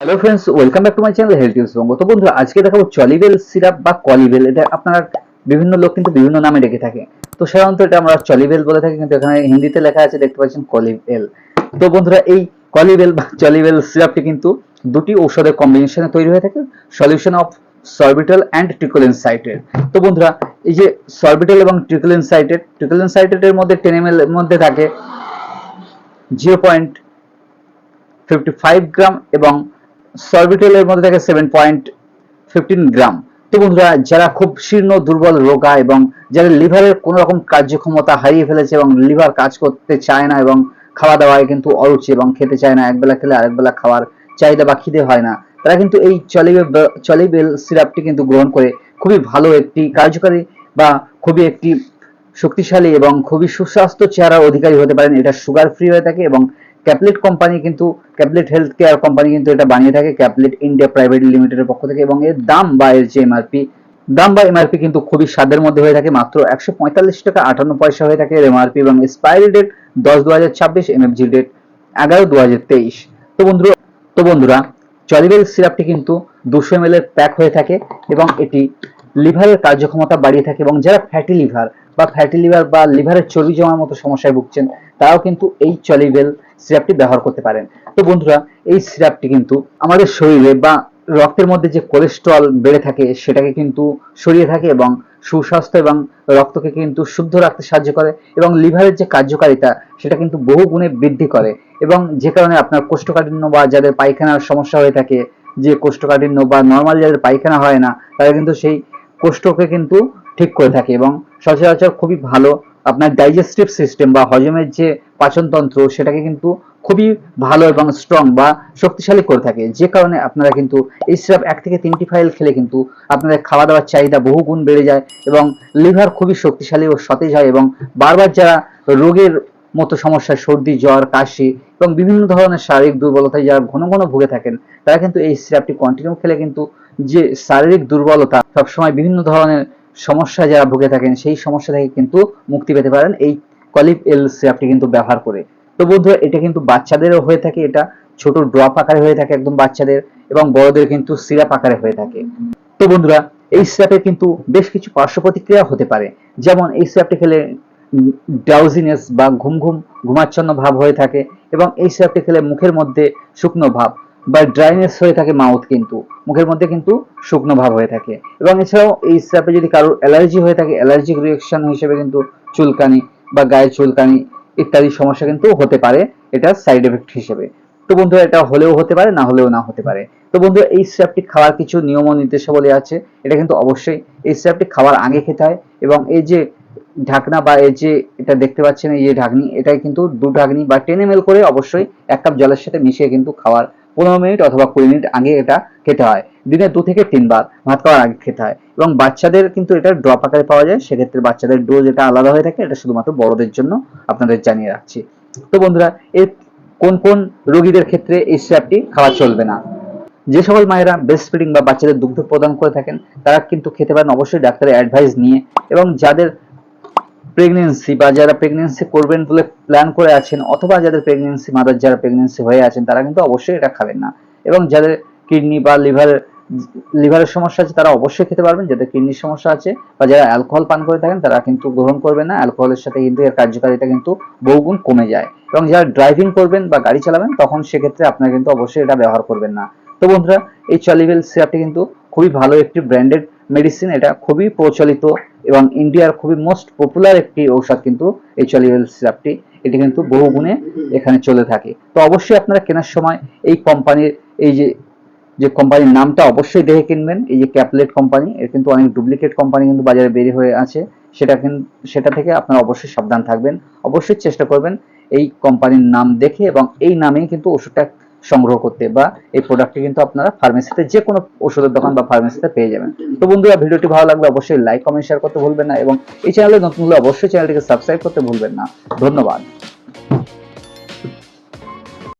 Hello friends welcome back to my channel health use Banga তো বন্ধুরা, আজকে দেখাবো চলিবেল সিরাপ বা কলিবেল এটা আপনারা বিভিন্ন লোক কিন্তু বিভিন্ন নামে ডেকে থাকে। তো সাধারণত এটা আমরা চলিবেল বলে থাকি, কিন্তু এখানে হিন্দিতে লেখা আছে, দেখতে পাচ্ছেন কলিবেল তো বন্ধুরা, এই কলিবেল বা চলিবেল সিরাপটি কিন্তু দুটি ঔষধের কম্বিনেশনে তৈরি হয়ে থাকে সলিউশন অফ সরবিটাল অ্যান্ড ট্রিকোলেনসাইটের তো বন্ধুরা, এই যে সরবিটাল এবং ট্রিকোলেনসাইটেড ট্রিকোলেনসাইটের মধ্যে টেন এম এর মধ্যে থাকে zero point fifty five gram এবং সরবিটেলের মধ্যে থাকে সেভেন পয়েন্ট ফিফটিন গ্রাম তো বন্ধুরা, যারা খুব শীর্ণ, দুর্বল রোগা এবং যারা লিভারের কোনো রকম কার্যক্ষমতা হারিয়ে ফেলেছে এবং লিভার কাজ করতে চায় না এবং খাওয়া দাওয়ায় কিন্তু অরুচি এবং খেতে চায় না, একবেলা খেলে আরেকবেলা খাওয়ার চাহিদা বা খিদে হয় না, তারা কিন্তু এই চলিবেল চলিবেল সিরাপটি কিন্তু গ্রহণ করে খুবই ভালো একটি কার্যকারী বা খুবই একটি শক্তিশালী এবং খুবই সুস্বাস্থ্য চেহারার অধিকারী হতে পারেন। এটা সুগার ফ্রি হয়ে থাকে এবং ক্যাপলেট কোম্পানি কিন্তু ক্যাপলেট হেলথ কেয়ার কোম্পানি কিন্তু এটা বানিয়ে থাকে ক্যাপলেট ইন্ডিয়া প্রাইভেট লিমিটেডের পক্ষ থেকে এবং এর দাম বা এর যে এমআরপি দাম বা এমআরপি কিন্তু খুবই স্বাদের মধ্যে হয়ে থাকে, মাত্র একশো পঁয়তাল্লিশ টাকা আটান্ন পয়সা হয়ে থাকে এমআরপি এবং এক্সপায়ারি ডেট দশ দু হাজার ছাব্বিশ এমএফজি ডেট এগারো দু হাজার তেইশ। তো বন্ধুরা তো বন্ধুরা চলিবেল সিরাপটি কিন্তু দুশো এম এর প্যাক হয়ে থাকে এবং এটি লিভারের কার্যক্ষমতা বাড়িয়ে থাকে এবং যারা ফ্যাটি লিভার বা ফ্যাটি লিভার বা লিভারের চর্বি জমার মতো সমস্যায় ভুগছেন তারাও কিন্তু এই চলিবেল সিরাপটি ব্যবহার করতে পারেন। তো বন্ধুরা, এই সিরাপটি কিন্তু আমাদের শরীরে বা রক্তের মধ্যে যে কোলেস্ট্রল বেড়ে থাকে, সেটাকে কিন্তু সরিয়ে থাকে এবং সুস্বাস্থ্য এবং রক্তকে কিন্তু শুদ্ধ রাখতে সাহায্য করে এবং লিভারের যে কার্যকারিতা, সেটা কিন্তু বহু গুণে বৃদ্ধি করে এবং যে কারণে আপনার কোষ্ঠকাঠিন্য বা যাদের পায়খানার সমস্যা হয়ে থাকে, যে কোষ্ঠকাঠিন্য বা নর্মাল যাদের পায়খানা হয় না, তারা কিন্তু সেই কোষ্ঠকে কিন্তু ঠিক করে থাকে এবং সচরাচর খুবই ভালো আপনার ডাইজেস্টিভ সিস্টেম বা হজমের যে পাচনতন্ত্র সেটাকে কিন্তু খুবই ভালো এবং স্ট্রং বা শক্তিশালী করে থাকে। যে কারণে আপনারা কিন্তু এই সিরাপ এক থেকে তিনটি ফাইল খেলে কিন্তু আপনাদের খাওয়া দাওয়ার চাহিদা বহু গুণ বেড়ে যায় এবং লিভার খুবই শক্তিশালী ও সতেজ হয় এবং বারবার যারা রোগের মতো সমস্যা, সর্দি, জ্বর, কাশি এবং বিভিন্ন ধরনের শারীরিক দুর্বলতায় যারা ঘন ঘন ভুগে থাকেন, তারা কিন্তু এই সিরাপটি কন্টিনিউ খেলে কিন্তু যে শারীরিক দুর্বলতা সবসময় বিভিন্ন ধরনের সমস্যা যারা ভুগে থাকেন, সেই সমস্যা থেকে কিন্তু মুক্তি পেতে পারেন। এই কলিপ এল সিরাপটি কিন্তু ব্যবহার করে। তো বন্ধুরা, এটা কিন্তু বাচ্চাদেরও হয়ে থাকে এটা। ছোট ড্রপ আকারে হয়ে থাকে একদম বাচ্চাদের এবং বড়দের কিন্তু সিরাপ আকারে হয়ে থাকে। তো বন্ধুরা, এই সিরাপের কিন্তু বেশ কিছু পার্শ্ব প্রতিক্রিয়া হতে পারে। যেমন এই সিরাপটি খেলে ড্রাউজিনেস বা ঘুম ঘুম, ঘুমাচ্ছন্ন ভাব হয়ে থাকে এবং এই সিরাপটি খেলে মুখের মধ্যে শুকনো ভাব। বা ড্রাইনেস হয়ে থাকে মাউথ কিন্তু, মুখের মধ্যে কিন্তু শুকনো ভাব হয়ে থাকে। এবং এছাড়াও এই সিরাপে যদি কারোর অ্যালার্জি হয়ে থাকে অ্যালার্জিক রিয়েকশন হিসেবে কিন্তু চুলকানি বা গায়ে চুলকানি ইত্যাদি সমস্যা কিন্তু হতে পারে, এটা সাইড এফেক্ট হিসেবে। তো বন্ধুরা, এটা হলেও হতে পারে, না হলেও না হতে পারে। তো বন্ধুরা, এই সিরাপটি খাওয়ার কিছু নিয়ম ও নির্দেশাবলী আছে, এটা কিন্তু অবশ্যই এই সিরাপটি খাওয়ার আগে খেতে হয় এবং এই যে ঢাকনা বা এই যে এটা দেখতে পাচ্ছেন, এই যে ঢাকনি, এটাই কিন্তু দু ঢাকনি বা টেন এম করে অবশ্যই এক কাপ জলের সাথে মিশিয়ে কিন্তু খাওয়ার পনেরো মিনিট অথবা কুড়ি মিনিট আগে এটা খেতে হয়। দিনে দু থেকে তিনবার ভাত খাওয়ার আগে খেতে হয়। এবং বাচ্চাদের কিন্তু এটা ড্রপ আকারে পাওয়া যায়। সেক্ষেত্রে বাচ্চাদের ডোজ এটা আলাদা হয়ে থাকে, এটা শুধুমাত্র বড়দের জন্য আপনাদের জানিয়ে রাখছি। তো বন্ধুরা এর কোন কোন রোগীদের ক্ষেত্রে এই সিরাপটি খাওয়া চলবে না? যে সকল মায়েরা ব্রেস্ট ফিডিং বা বাচ্চাদের দুগ্ধ প্রদান করে থাকেন, তারা কিন্তু খেতে পারেন অবশ্যই ডাক্তারের অ্যাডভাইস নিয়ে। এবং যাদের প্রেগনেন্সি বা যারা প্রেগনেন্সি করবেন বলে প্ল্যান করে আছেন অথবা যাদের প্রেগনেন্সি মাদার যারা প্রেগনেন্সি হয়ে আছেন, তারা কিন্তু অবশ্যই এটা খাবেন না। এবং যাদের কিডনি বা লিভার লিভারের সমস্যা আছে, তারা অবশ্যই খেতে পারবেন। যাদের কিডনির সমস্যা আছে বা যারা অ্যালকোহল পান করে থাকেন, তারা কিন্তু গ্রহণ করবেন না। অ্যালকোহলের সাথে কিন্তু এর কার্যকারিতা কিন্তু বহুগুণ কমে যায়। এবং যারা ড্রাইভিং করবেন বা গাড়ি চালাবেন, তখন সেক্ষেত্রে আপনারা কিন্তু অবশ্যই এটা ব্যবহার করবেন না। তো বন্ধুরা, এই চলিবেল সিরাপটি কিন্তু খুবই ভালো একটি ব্র্যান্ডেড মেডিসিন এটা খুবই প্রচলিত এবং ইন্ডিয়ার খুবই মোস্ট পপুলার একটি ঔষধ কিন্তু এই চলিবেল সিরাপটি এটি কিন্তু বহু গুণে এখানে চলে থাকে। তো অবশ্যই আপনারা কেনার সময় এই কোম্পানির এই যে যে কোম্পানির নামটা অবশ্যই দেখে কিনবেন। এই যে ক্যাপলেট কোম্পানি এর কিন্তু অনেক ডুপ্লিকেট কোম্পানি কিন্তু বাজারে বেরিয়ে হয়ে আছে। সেটা কিন্তু সেটা থেকে আপনারা অবশ্যই সাবধান থাকবেন। অবশ্যই চেষ্টা করবেন এই কোম্পানির নাম দেখে এবং এই নামেই কিন্তু ওষুধটা সংগ্রহ করতে বা এই প্রোডাক্টটি কিন্তু আপনারা ফার্মেসিতে যে কোনো ওষুধের দোকান বা ফার্মেসিতে পেয়ে যাবেন। তো বন্ধুরা, ভিডিওটি ভালো লাগলে অবশ্যই লাইক কমেন্ট শেয়ার করতে ভুলবেন না এবং এই চ্যানেলে নতুন হলে অবশ্যই চ্যানেলটিকে সাবস্ক্রাইব করতে ভুলবেন না। ধন্যবাদ।